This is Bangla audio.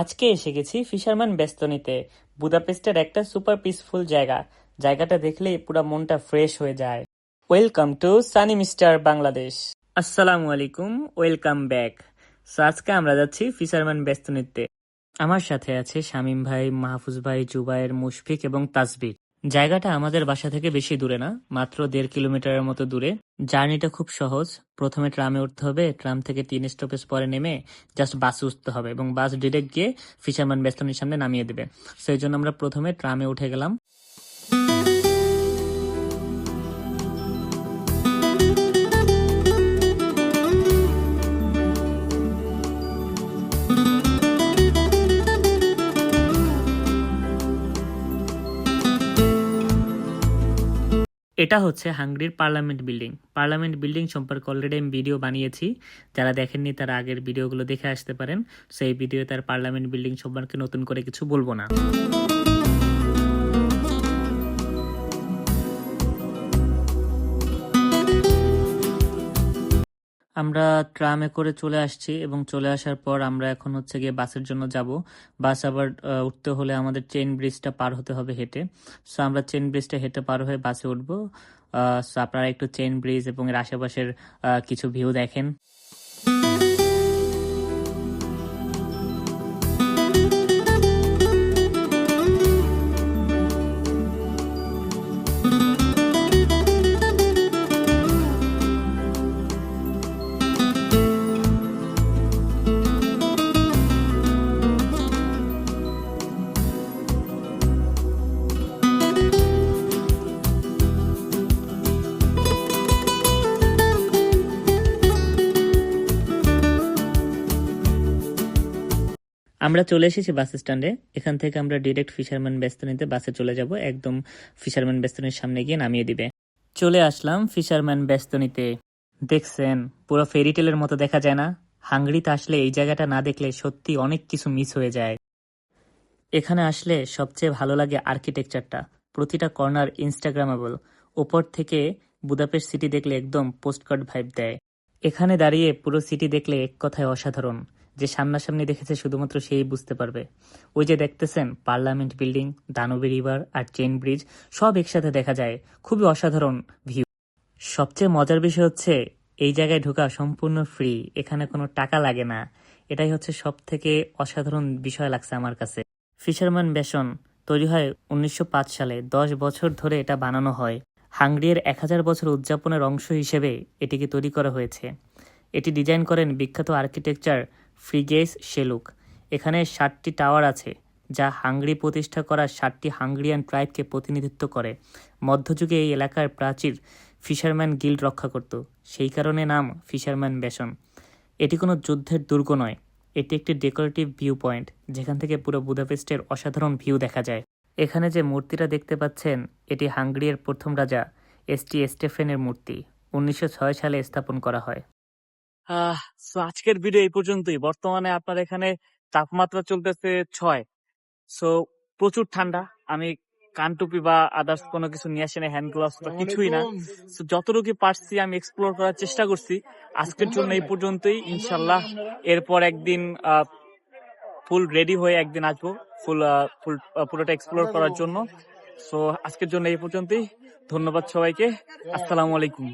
আজকে এসে গেছি ফিশারম্যান বেস্তনিতে। বুদাপেস্টের একটা সুপার পিসফুল জায়গা। জায়গাটা দেখলেই পুরো মনটা ফ্রেশ হয়ে যায়। Welcome to Sunny mister Bangladesh. আসসালামু আলাইকুম, ওয়েলকাম ব্যাক। সো আজকে আমরা যাচ্ছি ফিশারম্যান বেস্তনিতে। আমার সাথে আছে শামীম ভাই, মাহফুজ ভাই, জুবায়ের, মুশফিক এবং তাসবির জায়গাটা আমাদের বাসা থেকে বেশি দূরে না, মাত্র দেড় কিলোমিটারের মতো দূরে। জার্নিটা খুব সহজ। প্রথমে ট্রামে উঠতে হবে, ট্রাম থেকে তিন স্টপেজ পরে নেমে জাস্ট বাসে উঠতে হবে এবং বাস ডিরেক্ট গিয়ে ফিশারম্যান বেস্তনির সামনে নামিয়ে দেবে। সেই জন্য আমরা প্রথমে ট্রামে উঠে গেলাম। এটা হচ্ছে হাঙ্গরির পার্লামেন্ট বিল্ডিং। পার্লামেন্ট বিল্ডিং সম্পর্কে অলরেডি আমি ভিডিও বানিয়েছি। যারা দেখেননি, তারা আগের ভিডিওগুলো দেখে আসতে পারেন। সেই ভিডিও তার পার্লামেন্ট বিল্ডিং সম্পর্কে নতুন করে কিছু বলব না। আমরা ট্রামে করে চলে আসছি এবং চলে আসার পর আমরা এখন হচ্ছে গিয়ে বাসের জন্য যাব। বাস আবার উঠতে হলে আমাদের চেন ব্রিজটা পার হতে হবে হেঁটে। সো আমরা চেন ব্রিজটা হেঁটে পার হয়ে বাসে উঠবো। সো আপনারা একটু চেন ব্রিজ এবং এর আশেপাশের কিছু ভিউ দেখেন। আমরা চলে এসেছি বাস স্ট্যান্ডে। এখান থেকে আমরা ডিরেক্ট ফিশারম্যান বেস্তনিতে বাসে চলে যাব। একদম ফিশারম্যান বেস্তনির সামনে গিয়ে নামিয়ে দিবে। চলে আসলাম ফিশারম্যান বেস্তনিতে দেখছেন, পুরো ফেরিটেলের মতো দেখা যায় না? হাঙ্গরিতে আসলে এই জায়গাটা না দেখলে সত্যি অনেক কিছু মিস হয়ে যায়। এখানে আসলে সবচেয়ে ভালো লাগে আর্কিটেকচারটা প্রতিটা কর্নার ইনস্টাগ্রামেবল ওপর থেকে বুদাপেস্ট সিটি দেখলে একদম পোস্টকার্ড ভাইব দেয়। এখানে দাঁড়িয়ে পুরো সিটি দেখলে এক কথায় অসাধারণ। যে সামনাসামনি দেখেছে শুধুমাত্র সেই বুঝতে পারবে। ওই যে দেখতেছেন, পার্লামেন্ট বিল্ডিং, দানবী রিভার আর চেন ব্রিজ, সব একসাথে দেখা যায়। খুবই অসাধারণ ভিউ। সবচেয়ে মজার বিষয় হচ্ছে, এই জায়গায় ঢোকা সম্পূর্ণ ফ্রি, এখানে কোনো টাকা লাগে না। এটাই হচ্ছে সব থেকে অসাধারণ বিষয় লাগছে আমার কাছে। ফিশারম্যান বেসন তৈরি হয় উনিশশো পাঁচ সালে, দশ বছর ধরে এটা বানানো হয়। হাঙ্গরির এক হাজার বছর উদযাপনের অংশ হিসেবে এটিকে তৈরি করা হয়েছে। এটি ডিজাইন করেন বিখ্যাত আর্কিটেকচার ফ্রিগেস শেলুক। এখানে ষাটটি টাওয়ার আছে, যা হাঙ্গরি প্রতিষ্ঠা করা ষাটটি হাঙ্গরিয়ান ট্রাইবকে প্রতিনিধিত্ব করে। মধ্যযুগে এই এলাকার প্রাচীর ফিশারম্যান গিল্ড রক্ষা করত, সেই কারণে নাম ফিশারম্যান বেসন এটি কোনো যুদ্ধের দুর্গ নয়, এটি একটি ডেকোরেটিভ ভিউ পয়েন্ট যেখান থেকে পুরো বুদাপেস্টের অসাধারণ ভিউ দেখা যায়। এখানে যে মূর্তিটা দেখতে পাচ্ছেন, এটি হাঙ্গরিয়ার প্রথম রাজা এস এসটি স্টেফেনের মূর্তি, উনিশশো ছয় সালে স্থাপন করা হয়। সো আজকের ভিডিও এই পর্যন্তই। বর্তমানে আপনার এখানে তাপমাত্রা চলতেছে ছয়। সো প্রচুর ঠান্ডা। আমি কান টুপি বা আদার্স কোনো কিছু নিয়ে আসি না হ্যান্ড গ্লাভস বা কিছুই না। যতটুকু পারছি আমি এক্সপ্লোর করার চেষ্টা করছি। আজকের জন্য এই পর্যন্তই। ইনশাল্লাহ এরপর একদিন ফুল রেডি হয়ে একদিন আসব। ফুল ফুল পুরোটা এক্সপ্লোর করার জন্য। সো আজকের জন্য এই পর্যন্তই। ধন্যবাদ সবাইকে। আসসালামু আলাইকুম।